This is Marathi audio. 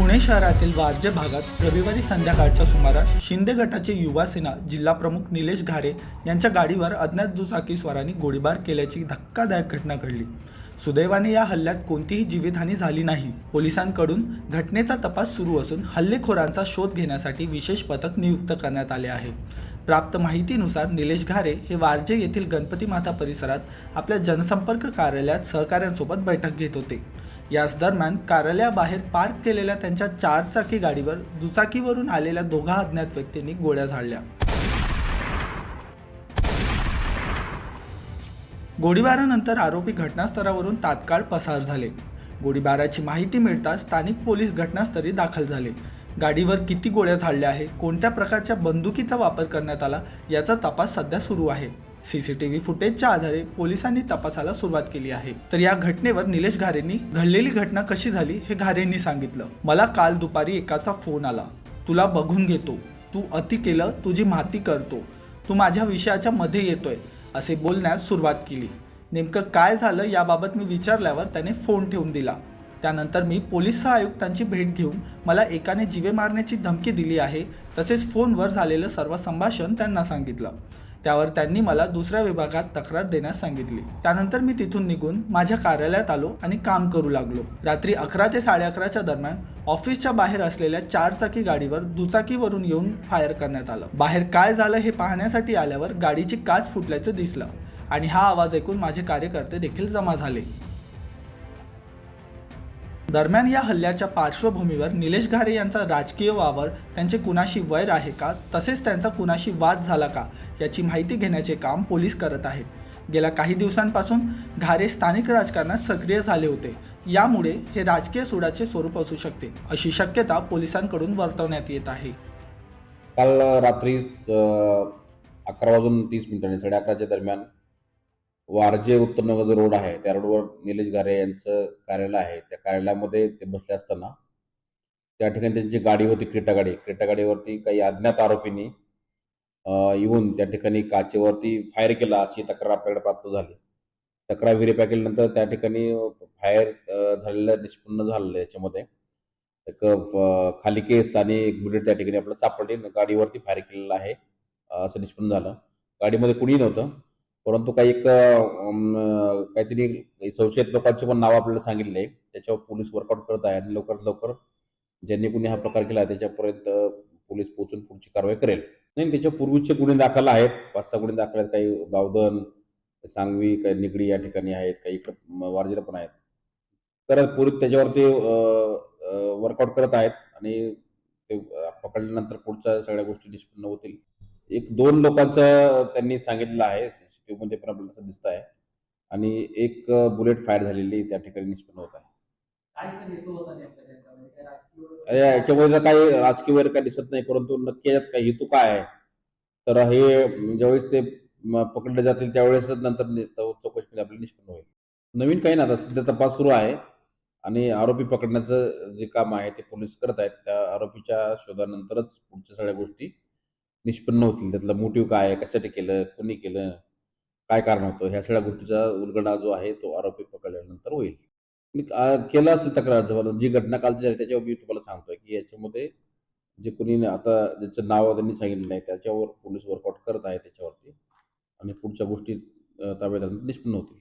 पुणे शहरातील वारजे भागात रविवारी संध्याकाळच्या सुमारास शिंदे गटाचे युवा सेना जिल्हा प्रमुख निलेश घारे यांच्या गाडीवर अज्ञात दुचाकीस्वारांनी गोळीबार केल्याची धक्कादायक घटना घडली. सुदैवाने या हल्ल्यात कोणतीही जीवितहानी झाली नाही. पोलिसांकडून घटनेचा तपास सुरू असून हल्लेखोरांचा शोध घेण्यासाठी विशेष पथक नियुक्त करण्यात आले आहे. प्राप्त माहितीनुसार निलेश घारे हे वारजे येथील गणपती माता परिसरात आपल्या जनसंपर्क कार्यालयात सहकाऱ्यांसोबत बैठक घेत होते. याच दरम्यान कार्यालयाबाहेर पार्क केलेल्या त्यांच्या चारचाकी गाडीवर दुचाकीवरून आलेल्या दोघा अज्ञात व्यक्तींनी गोळ्या झाडल्या. गोळीबारानंतर आरोपी घटनास्थळावरून तात्काळ पसार झाले. गोळीबाराची माहिती मिळताच स्थानिक पोलीस घटनास्थळी दाखल झाले. गाडीवर किती गोळ्या झाडल्या आहेत कोणत्या प्रकारच्या बंदुकीचा वापर करण्यात आला याचा तपास सध्या सुरू आहे. सीसीटीव्ही फुटेजच्या आधारे पोलिसांनी तपासाला सुरुवात केली आहे. तर या घटनेवर निलेश घारेंनी घडलेली घटना कशी झाली हे घारेंनी सांगितलं. मला काल दुपारी एकाचा फोन आला. तुला बघून घेतो. तू अति केलं तुझी माती करतो. तू माझ्या विषयाच्या मध्ये येतोय असे बोलण्यास सुरुवात केली. नेमकं काय झालं याबाबत मी विचारल्यावर त्याने फोन ठेवून दिला. त्यानंतर मी पोलीस आयुक्तांची भेट घेऊन मला एकाने जीवे मारण्याची धमकी दिली आहे तसेच फोनवर झालेलं सर्व संभाषण त्यांना सांगितलं. त्यावर त्यांनी मला दुसऱ्या विभागात तक्रार देण्यास सांगितली. त्यानंतर मी तिथून निघून माझ्या कार्यालयात आलो आणि काम करू लागलो. रात्री अकरा ते साडे अकराच्या दरम्यान ऑफिसच्या बाहेर असलेल्या चारचाकी गाडीवर दुचाकीवरून येऊन फायर करण्यात आलं. बाहेर काय झालं हे पाहण्यासाठी आल्यावर गाडीची काच फुटल्याचं दिसलं आणि हा आवाज ऐकून माझे कार्यकर्ते देखील जमा झाले. दरम्यान या हल्ल्याच्या पार्श्वभूमीवर निलेश घारे यांचा राजकीय वावर त्यांचे कुणाशी वैर आहे का? तसेच त्यांचा कुणाशी वाद झाला का? याची माहिती घेण्याचे काम पोलीस करत आहेत. गेल्या काही दिवसांपासून घारे स्थानिक राजकारणात सक्रिय झाले होते. यामुळे हे राजकीय सुडाचे स्वरूप असू शकते अशी शक्यता पोलिसांकडून वर्तवण्यात येत आहे. काल रात्री अकरा वाजून तीस मिनिटांनी साडे अकराच्या दरम्यान वारजे उत्तरनगर जो रोड आहे त्या रोडवर निलेश घारे यांचं कार्यालय आहे. त्या कार्यालयामध्ये ते बसले असताना त्या ठिकाणी त्यांची गाडी होती क्रीटा गाडी. क्रीटा गाडीवरती काही अज्ञात आरोपींनी येऊन त्या ठिकाणी काचेवरती फायर केला अशी तक्रार आपल्याकडे प्राप्त झाली. तक्रार व्हेरीफाय केल्यानंतर त्या ठिकाणी फायर झालेलं निष्पन्न झालेलं याच्यामध्ये. एक खाली केस आणि एक बुलेट त्या ठिकाणी आपल्याला सापडली. गाडीवरती फायर केलेलं आहे असं निष्पन्न झालं. गाडीमध्ये कुणीही नव्हतं. परंतु काही एक काहीतरी संशयित लोकांचे पण नाव आपल्याला सांगितले. त्याच्यावर पोलीस वर्कआउट करत आहे आणि लवकरात लवकर ज्यांनी कुणी हा प्रकार केला त्याच्यापर्यंत पोलीस पोहोचून पुढची कारवाई करेल. नाही त्याच्या पूर्वीचे गुन्हे दाखल आहेत. पाच सहा गुन्हे दाखल आहेत. काही गावधन सांगवी काही निगडी या ठिकाणी आहेत. काही इकडं वारजेला पण आहेत. तर पूर्वी त्याच्यावरती वर्कआउट करत आहेत आणि ते पकडल्यानंतर पुढच्या सगळ्या गोष्टी निष्पन्न होतील. एक दोन लोकांचं त्यांनी सांगितलेलं आहे. सीसीटीव्ही मध्ये पण आपल्याला असं दिसत आहे आणि एक बुलेट फायर झालेली त्या ठिकाणी निष्पन्न होत आहे. या- याच्यामध्ये काही राजकीय वगैरे काही दिसत नाही परंतु नक्की यात काही हेतू काय आहे? तर हे ज्यावेळेस ते पकडले जातील त्यावेळेस नंतर चौकशीमध्ये आपल्याला निष्पन्न होईल. नवीन काही नाही आता सध्या तपास सुरू आहे. आणि आरोपी पकडण्याचं जे काम आहे ते पोलीस करत आहेत. त्या आरोपीच्या शोधानंतरच पुढच्या सगळ्या गोष्टी निष्पन्न होतील. त्यातला मोटिव्ह काय आहे कशासाठी केलं कोणी केलं? काय कारण होतं? ह्या सगळ्या गोष्टीचा उलगडा जो आहे तो आरोपी पकडल्यानंतर होईल. मी केला केलं असेल तक्रार जवळ. जी घटना कालची झाली त्याच्यावर मी तुम्हाला सांगतोय की याच्यामध्ये जे कोणी आता ज्याचं नाव त्यांनी सांगितलं नाही त्याच्यावर पोलीस वर्कआउट करत आहे त्याच्यावरती. आणि पुढच्या गोष्टी ताब्यात निष्पन्न होतील.